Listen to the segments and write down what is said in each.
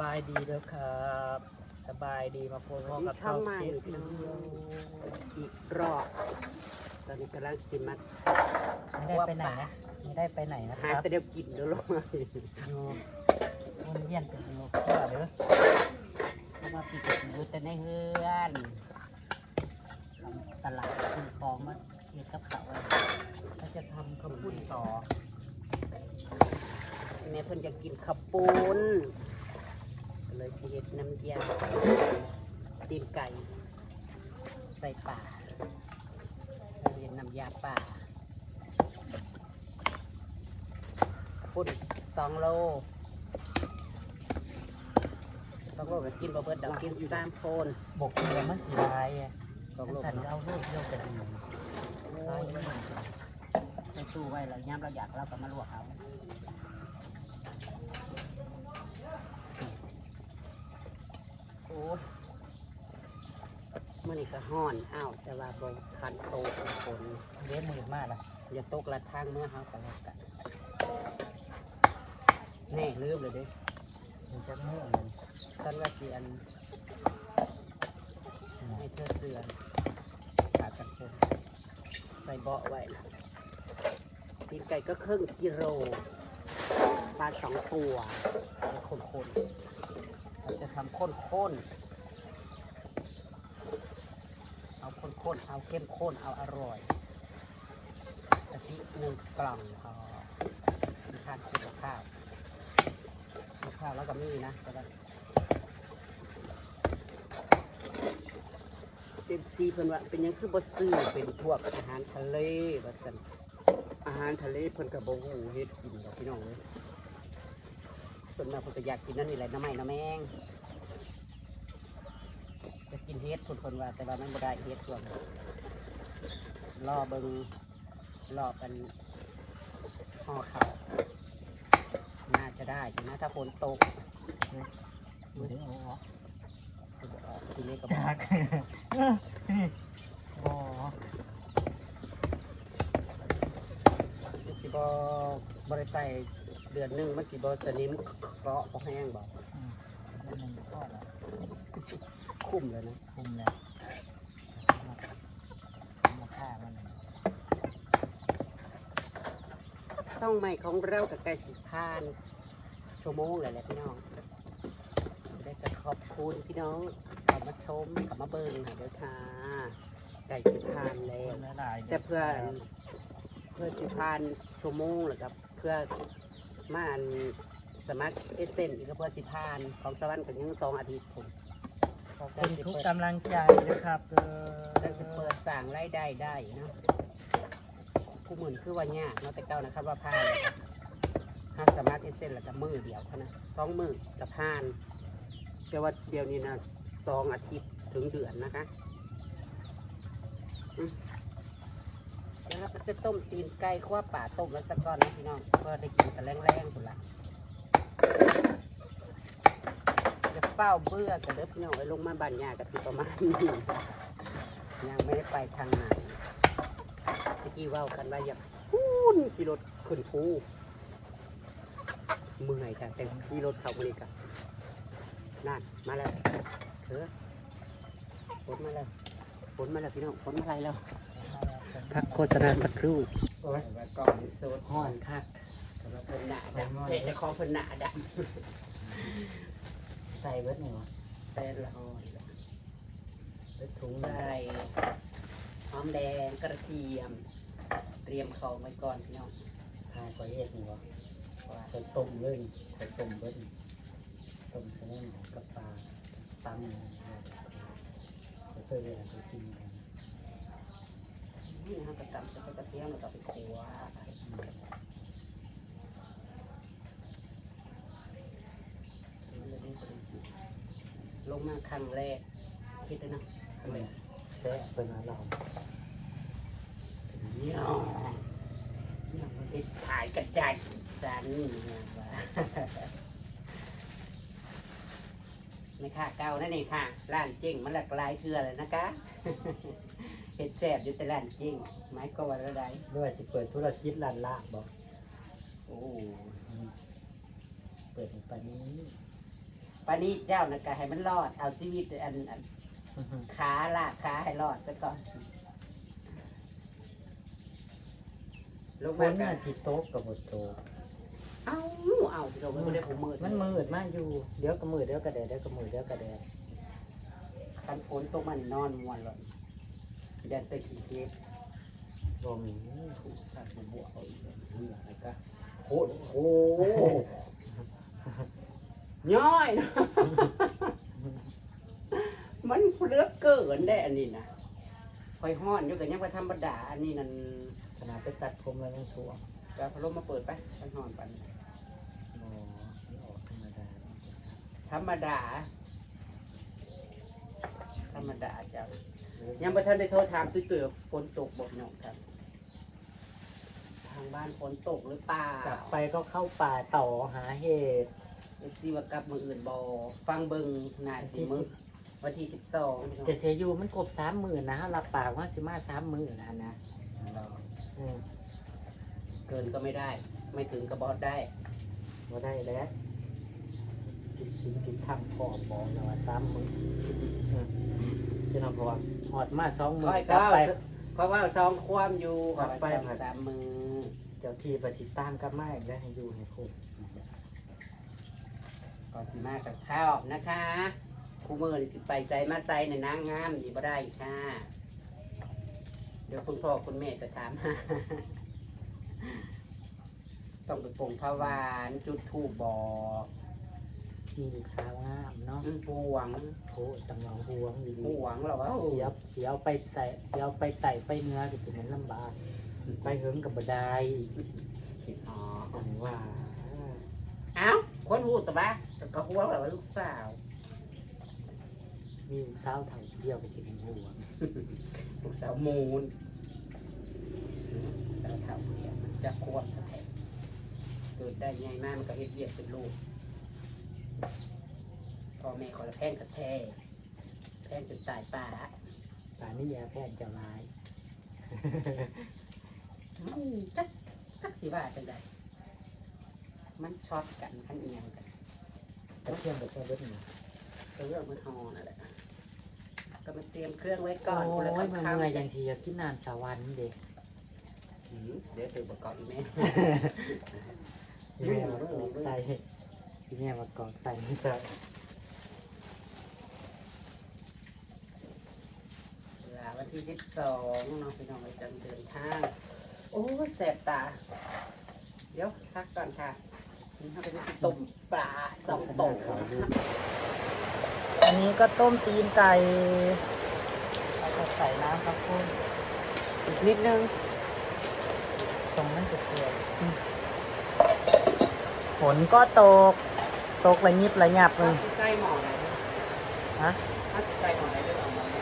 บายดีเด้อครับ สบายดีมาโฟนพ่อกับช่องใหม่เทสพี่น้องเดียวอีกรอบตอนนี้กำลังสิมัดไม่ได้ไปไหนนะไม่ได้ไปไหนนะคหารับแต่เดียวกินเดี๋ยวลงมาอยู่วนเวียนเป็นโลกทั่วเด้อเพราะว่าปิดอยู่แต่ในเฮือนตลาดซื้อของมาเฮ็ดกับเขาวถ้าจะทำข้าวปุ้นต่อแม่เพิ่นอยากกินข้าวปุ้นก็ เลยสิเฮ็ดน้ำยาตีนไก่ ใส่ป่าเฮ็ดน้ำยาป่าข้าวปุ้นสองโลสองโลก็กินบ่เบิดดอกกินสามคนบกเรือมันสีลายอะสองมันโลสั่นเอาลูกเดียวกันดีโอ้ยในตู้ไว้เราย้ำเราอยากเราก็มาลวกเอาโอ้ย มื่อนี้ก็ห้อนอ้าวแต่ว่าบงคันโตกฝนเลี้มือมากละอย่าตกละทางเมื่อเฮากันแล้วกันแน่ลืมเลยเด้มันจะเมื่อยเลยท่านว่าเสียนให้เธอเสือนขากันฝนใส่เบาะไว้นะตีนไก่ก็ครึ่งกิโลปลาสองตัวเป็นคนๆเราจะทำข้นๆ เอา ข้นเอาเข้มข้นเอาอร่อยกะทิหนึ่งกล่องพอมีทานกินกับข้าวข้าวแล้วก็มีนะแต่ว่าเป็นซีเพิ่นว่าเป็นยังคือบดซื้อเป็นพวกอาหารทะเลว่าซั่นอาหารทะเลเพิ่นก็บ่ฮู้เฮ็ดกินดอกพี่น้องเอ้ยเพิ่นมาเพิ่นก็อยากกินนั่นนี่แหละน้ำไม้น้ำแมง กินเฮ็ดเพิ่นเพิ่นว่าแต่ว่ามันบ่ได้เฮ็ดส่วนรอเบิ่งรอกันห่อข้าวน่าจะได้อยู่นะถ้าฝนตกมือถึงเอาออกทีนี้ก็จากบอมันสิบอบริใส่เดือนหนึ่งมันสิบสนิมเกาะพอแห้งบอกมันมันทอดอะคุ้มเลยนะ คุมแล้วมาฆ่ามันช่องใหม่ของเรากับไก่สิพานชั่วโมงเลยแหละพี่น้องได้ก็ขอบคุณพี่น้องขับมาชมขับมาเบิ้งค่ะเด้อค่ะไก่สิพานแล้วเลายแต่เพื่อเพื่อสิพานชั่วโมงหรือกับเพื่อมาอันสมัครเอเซนอีกก็เพื่อสิพานของสวรรค์กันยังสองอาทิตย์ผม คุณทุกกำลังใจนะครับเอเราจะเปิดสั่งรายได้ได้เนาะผู้หมื่นคือว่ายากเนาะแต่เก้านะครับว่าพานห้าสามารถเอเซนแล้วก็มือเดียวเท่านะสองมือกับพานแต่ว่าเดี๋ยวนี้นะสองอาทิตย์ถึงเดือนนะคะอืมเดี๋ยวเราก็จะต้มตีนไก่ข้าวป่าต้มแล้วสักก้อนนะพี่น้องเพื่อได้กินกันแรงๆคุณละ จะเฝ้าเบื่อกันเด้อพี่น้องไว้ลงมาบ้านยากับสิประมาณนี้ยังไม่ได้ไปทางไหนเมื่อกี้ว่ากันว่าอยากพูนขี่รถขึ้นภูเมื่อยกันแต่ขี่รถเข้ามานี่กันนั่นมาแล้วเถอะฝนมาแล้วฝนมาแล้วพี่น้องฝนมาอะไรแล้วพักโฆษณาสักครู่โอ้ยกล่องนี้โซดห้อนค่ะเพิ่นหนาดำเพจของเพิ่นหนาด ใส่เบิร์ดหนึ่งำแต่ละห้อนเป็นถุงได้หอมแดงกระเทียม เตรียมของไว้ก่อนพี่น้องทายก่อยเฮ็ดหนึ่งวะว่าเป็นต้มเลยข่อยต้มเบิร์ดต้มแสดงกับปลาตำนะครับก็เคยเวลาไปกินกันนี่นะครับกระตำใส่กระเทียมแล้วก็ไปคั่วมันจะได้พอดีกิน ลงมาครั้งแรกคิดเลยนะครั้งแรกแซ่บเป็นอะไรเราเนี่ยเนี่ยมันไปถ่ายกระดาษสันเนี่ยว่าไม่ค่ะเก่านั่นเองค่ะร้านจริงมันหลากหลายเทื่อเลยนะคะเห็ดแสบอยู่แต่ร้านจริงไม้ก็วันละไดด้วยสิเปิดธุรกิจร้านลาบบอกโอ้เปิดไปนี้ ปานนี้เจ้านะกะให้มันรอด เอาชีวิตอันอันขาลากขาให้รอดซะก่อนลงฝมานกัน่านสิโต๊ะกับบทโตกเอาเอาพี่น้องไม่ได้ผมมืดมันมืดมากอยู่ เดี๋ยวก็มืดเดี๋ยวก็แดดเดี๋ยวก็มืดเดี๋ยวก็แดดคันฝนตกมันนอนมวนเลยแดนตะขี้เกียจบ่มีถูกสัตว์มาบวกเอาอีกแล้วนี่อะไรก็โคตรโค ย่อยนะมันเลือกเกินได้อันนี้นะคอยห้อนอยู่กันยังไปธรรมดาอันนี้นั่นขนาดไปตัดผมแล้วยังทั่วกาพัดลมมาเปิดไปมันห้อนปันอ๋อไม่ออกธรรมดา ธรรมดา ธรรมดาเจ้ายังประทันได้โทรถามตุ้ยตุ้ยว่าฝนตกบอกน้องครับ ทางบ้านฝนตกหรือเปล่ากลับไปก็เข้าป่าต่อหาเห็ด เอฟซีว่ากลับมืออื่นบอฟังเบิงหนาสิมึกวันที่สิบสองจะเสียอยู่มันกบสามหมื่นนะรับปากว่าสิมาสามหมื่นนะนะอืมเกินก็ไม่ได้ ไม่ถึงกระบอดได้บ่ได้แล้วกินชิ้นกินทำพอบอกนะว่าสามหมื่นอืมจะนำพอหอดมาสองหมื่ก็นให้กลับเขาไป เพราะว่าซองความอยู่กลับไปสองสามมือเจ้าที่ประสิตามกลับมาอีกแล้วให้อยู่ให้ครบ ก่อนสิมากับข้าวนะคะครูมือนี่สิไปใจมาใส่ในนางงามดีบ่ได้ค่ะ เดี๋ยวคุณพ่อคุณแม่จะถามหาต้องไปปลงพระวานจุดทูบบอกมีลูกสาวงามเนาะอืมปวงโถตังหวังห่วงดีปวงเหรอวะเสียเสียเอาไปใส่เสียเอาไปไต่ไปเนื้อก็จะมันลำบากไปเหิงกับบไดคิดอ๋ออันว่าเอ้า คนหูแต่บ้าแต่ก็หัวแบบว่าลูกสาวมีลูกสาวเท่าเดียวก็จะเป็นห่วงลูกสาวมูนสาวเท่าเทียมมันจะควบแท้ๆเกิดได้ง่ายมากมันก็เฮ็ดเวียกเป็นลูกพ่อแม่ขอละแพงกระแทกแพงจนตายป่าป่านนี้ยาแพทย์จะร้ายมันจักจักสิว่าจังได มันช็อตกันขันเอียงกันกระเทียมกับแค่เล็กหนึ่งก็เรื่องมันฮอนั่นแหละก็มาเตรียมเครื่องไว้ก่โอ้อนยคนละมันคำเมื่อยอย่างสิอยากกินนานสวรรค์เด็กหืมเดี๋ยวตื่นประกอบอีกไหมที่แม่มากอกใส่ที่แม่มากอกใส่ไม่ใส่เวลาวันที่สิบสองน้องพี่น้องไปจังเดินทาง โอ้ยแสบตา เดี๋ยวพักก่อนค่ะนี่เขาเป็นต้มปลาสองโตอันนี้ก็ต้มตีนไก่เราจะใส่น้ำครับคุณอีกนิดนึงตรงนั้นจะเกลือฝนก็ตก ตกระยิบระยับเลเขายสิใส่หม้อไหนฮะเขาสิใส่หม้อไหนเรื่องเอาหม้อไหน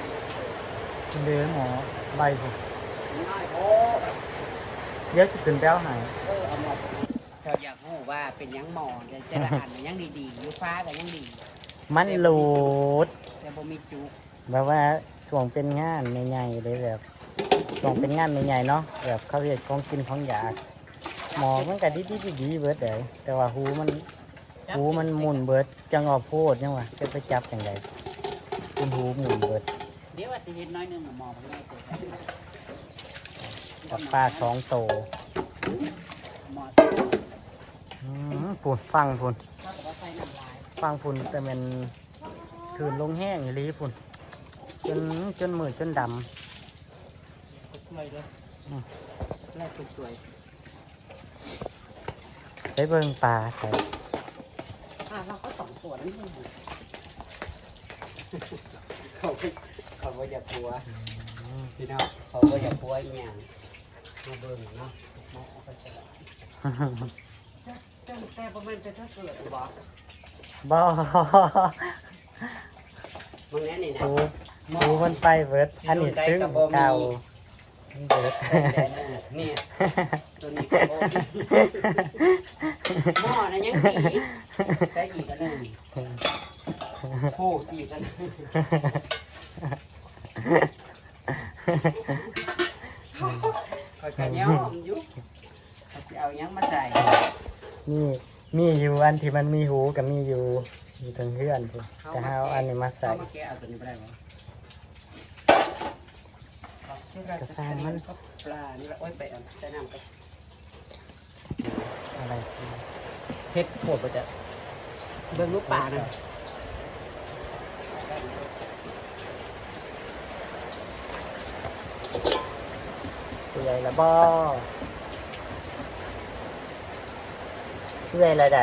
เดือหมอใบผมน้อยโอ้ เดี๋ยวจะขึ้นแป้วหายเออเอาหม้อเราอยากรู้ว่าเป็นหยังหม้อเดี๋ยวแต่ละอันมันยังดีๆอยู่ฟ้าก็ยังดี มันหลุดแต่บ่มีจุกแบบว่าส่วงเป็นงานใหญ่ๆเลยแบบส่วงเป็นงานใหญ่ๆเนาะแบบเขาเรียกของกินของอยากหมอมันก็ดีดีดีๆเบิดเลยแต่ว่าหูมันหูมันหมุนเบิดจังเอาโพดยังวะจะไปจับอย่างไรเป็นหูหมุนเบิด เดี๋ยวว่าสิเห็นน้อยหนึงหม้อมันง่ายเกิน กับปลาสองโตหม้ออืมปุ่นฟังปุ่นเขาบอกว่าใส่น้ำลายฟังปุ่นแต่มันถืนลงแห้งอีหลีปุ่นจนจนมือจนดสวยเลยอืมแรกสวยำไปเบิ่งปลาใส่ๆอะเราก็สองตัวนั่นเองเขาก็เขาก็อยากกลัวอืมพี่น้องเขาก็อยากกลัวอีหยัง มาเบิ่งเนาะหมอก็จะแต่แต่ประมาณจะถ้าเกิดบอกบ่มึงแน่นี่นะหูหูมันไปเบิดอันนี้ซึ่งเก่าเบิดเนี่ยตัวนี้ก็บ่มีหม้อนะยังดีแต่อีกอันหนึ่งโอ้อีกอันหนึ่ง คอยกันย่อมอยู่เขาสิเอายังมาใส่นี่มีอยู่อันที่มันมีหูกับมีอยู่อยู่ทางเพื่อนพุ่นแต่ห้าเอาอันนี้มาใส่ เข้ามาแกะเอาตัวนี้ไปได้บ่กระซางมัน ก็ปลานี่ละโอ้ยไปเอาใส่น้ำก็อะไรคือเผ็ดโคตรไปจะเบิ่งลูกปลานะ เปื่อยละบ่เปื่อยละได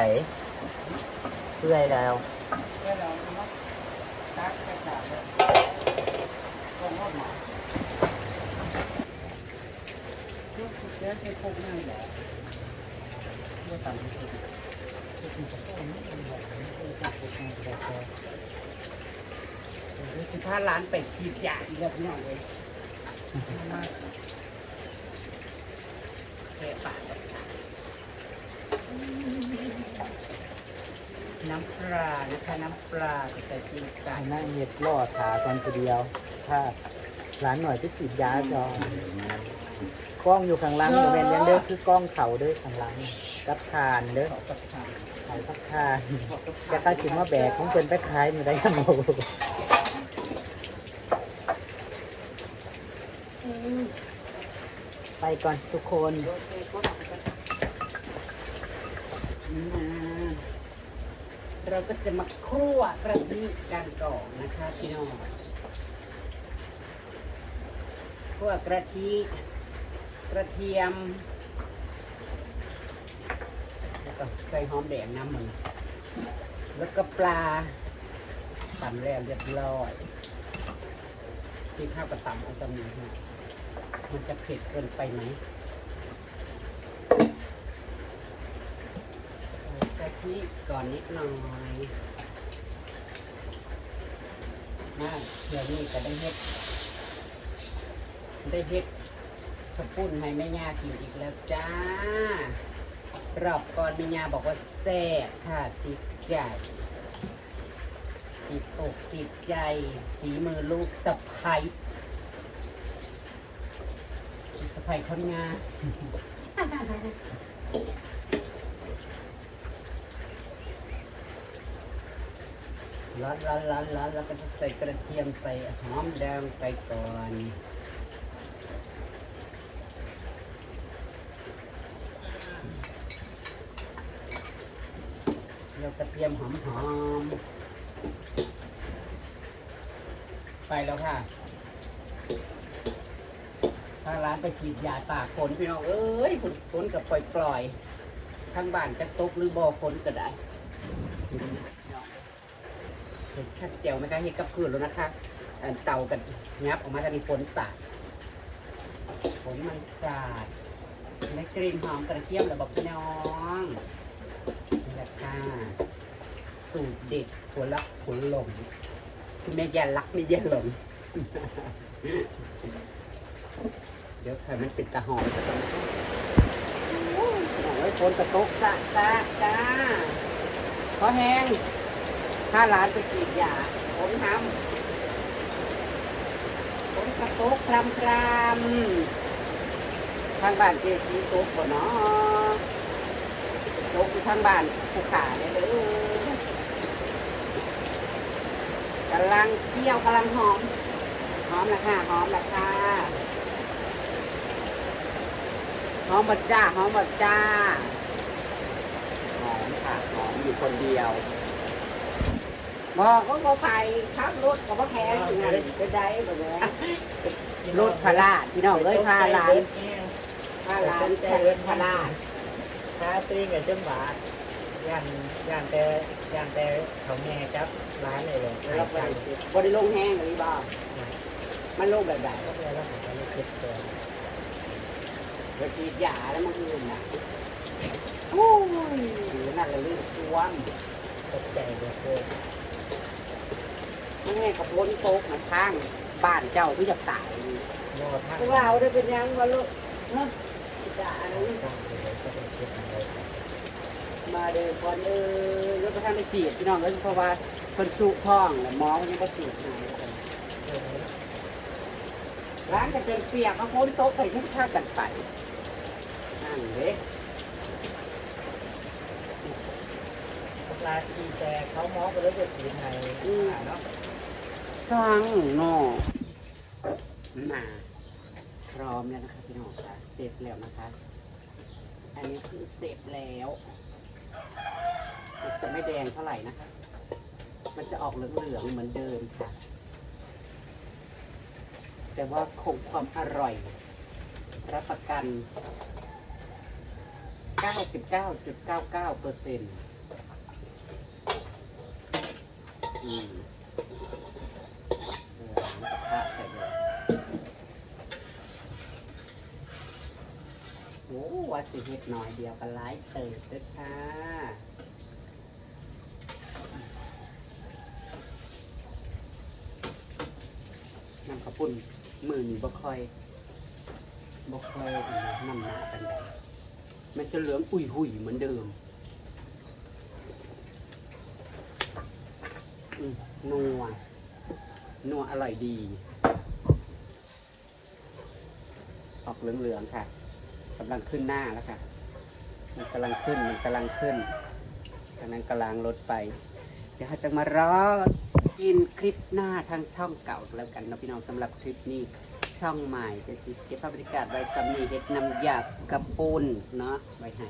เปื่อยแล้วแค่ตกใส่จานเลยก็งดหน่อยเดี๋ยวจะพกง่ายแหละเมื่อต่ำที่สุดสิบห้าล้านเป็ดสิบอย่างอีกแล้วพี่น้องเลย มาเทปากเลยค่ะน้ำปลานะคะ น้ำปลาจะใส่ตีนไก่อันนั้นเห็ดล่อขาก่อนทีเดียว ถ้าร้านหน่อยไปสีดยาจองกล้องอยู่ข้างหล่างอยู่แม่นยังเด้อคือกล้องเขาเด้อข้างหลังกับทานเด้อขอกับทานขายกับทานขอกับจะทานตั้งสิมาแบกของเพิ่นไปขายอยู่ได้ยังบ่ ไปก่อนทุกคนเราก็จะมาคั่วกระทิกันก่อนนะคะพี่น้องคั่วกระทิกระเทียม แล้วก็ใส่หอมแดงน้ำมันแล้วก็ปลาตำแล้วเรียบร้อยที่ข้าวกระตำเอาตำนี้นะ มันจะเผ็ดเกินไปไหมใส่กะทิก่อนนิดหน่อยมาเดี๋ยวนี้ก็ได้เฮ็ด ได้เฮ็ดสปุ้นให้แม่ย่ากินอีกแล้วจ้ารอบก่อนแม่ย่าบอกว่าแซ่บค่ะติดใจติดอกติดใจฝีมือลูกสะพ้าย สะพ้ายคนงานร้อนร้อนร้อนร้อนแล้วก็จะใส่กระเทียมใส่หอมแดงไปก่อนแล้วกระเทียมหอมหอมๆไปแล้วค่ะทางร้านไปฉีดยาตากฝนพี่น้องเอ้ยฝนฝนกับปล่อยปล่อยทางบ้านจะตกหรือบ่อฝนก็ได้เห็นชัดเจ๋วไหมคะเห็นกับพืนแล้วนะคะเตากันงับออกมาทางนี้ฝนสาดฝนมันสาดและกลิ่นหอมกระเทียมระบอกพี่น้องนี่แหละค่ะสูตรเด็ดหัวลักหัวหลงคุณแม่แย่รักไม่แย่หลง เดี๋ยวถ้ามันเป็นตะหอมจะต้องโอ้ยโอ้ยฝนกะตกสะสะจ้าพอแห้งถ้าร้านไปฉีดยาผมทำผมกะตกคลำคลำทางบ้านเจสีตกบ่เนาะตกอยู่ทางบ้านภูขาเนี่ยเด้อกำลังเที่ยวกำลังหอม หอมนะค่ะ หอมนะค่ะ หอมบัดจ้าหอมบัดจ้าหอมค่ะหอมอยู่คนเดียวบอกว่าเขาไปขับรถกับพ่อแพงอยู่นั่นไปได้แบบนี้รถพาราดพี่น้องเลยพารานพารานแต่รถพาราดถ้าตีกับจนบาทย่านย่านแต่ย่านแต่เขาแม่จับร้านเลยเลยแล้วไปบริลงแห้งหรือบ่ามันลงแบบไหนก็เลยแล้วผมก็เลย คิดตัวฉีดยาแล้วมันอื่นนะโอ้ยนั่นเลยลื่นท่วมตกใจเลยเกินมันแห้งกับพ้นโต๊ะนะข้างบ้านเจ้าที่จะตายพวกเราได้เป็นยังวะลูกเนาะจ้าอะไรมาเดินก่อนเออแล้วก็ทำไปฉีดพี่น้องก็เพราะว่าคนสุท้องแล้วหมอมันยังไปฉีดให้ร้านจะเป็นเปียกเขาพ้นโต๊ะไปทุกท่ากันไป นั่นเด็กลาทีแต่เขาหมอก็เลยจะสีไงเนาะสร้างเนอมาพร้อมแล้วนะคะพี่น้องค่ะเสร็จแล้วนะคะ อันนี้คือเสร็จแล้วมันจะไม่แดงเท่าไหร่นะคะ มันจะออกเหลืองๆเหมือนเดิมค่ะ แต่ว่าคงความอร่อย รับประกัน 99.99เปอร์เซ็นต์อืมเออกระทะใส่เลยโอ้ว่าสิเฮ็ดหน่อยเดียวก็ไลฟ์เติร์ดเด้อค่ะน้ำข้าวปุ้นมือนี่บ่ค่อยบ่ค่อยอันนี้น้ำหนากันใด มันจะเหลืองอุ่ยหุยเหมือนเดิมนัว นัวอร่อยดี ออกเหลืองๆค่ะกำลังขึ้นหน้าแล้วค่ะ มันกำลังขึ้น มันกำลังขึ้นทางนั้นกำลังลดไป เดี๋ยวจะมารอกินคลิปหน้าทางช่องเก่าแล้วกันนะพี่น้องสำหรับคลิปนี้ ช่องใหม่เป็นสิเก็บภาพบรรยากาศไว้สำนีเฮ็ดน้ำยาบกระปุนเนาะไว้ให้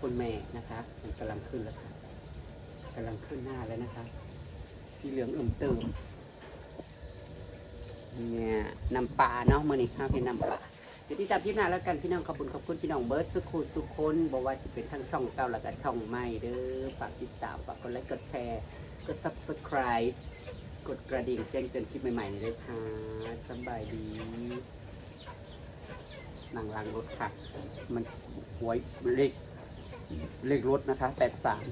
คุณแม่นะคะมันกำลังขึ้นแล้วค่ะกำลังขึ้นหน้าแล้วนะคะ สีเหลืองอึมเติมเนี่ยน้ำปลาเนาะมื่อนี้ข้าวเป็นน้ำปลาเดี๋ยวที่ตามที่หน้าแล้วกันพี่น้องขอบคุณขอบคุณพี่น้องเบิร์ดสุขุสุคนบอกว่าสิเป็นทั้งช่องเก่าแล้วก็ช่องใหม่เด้อฝากติดตามฝากกดไลค์กดแชร์กด subscribe กดกระดิ่งแจ้งเตือนคลิปใหม่ๆเลยค่ะสบายดีนั่งลังรถค่ะ มันหวยเลขเลขรถนะคะแปดสาม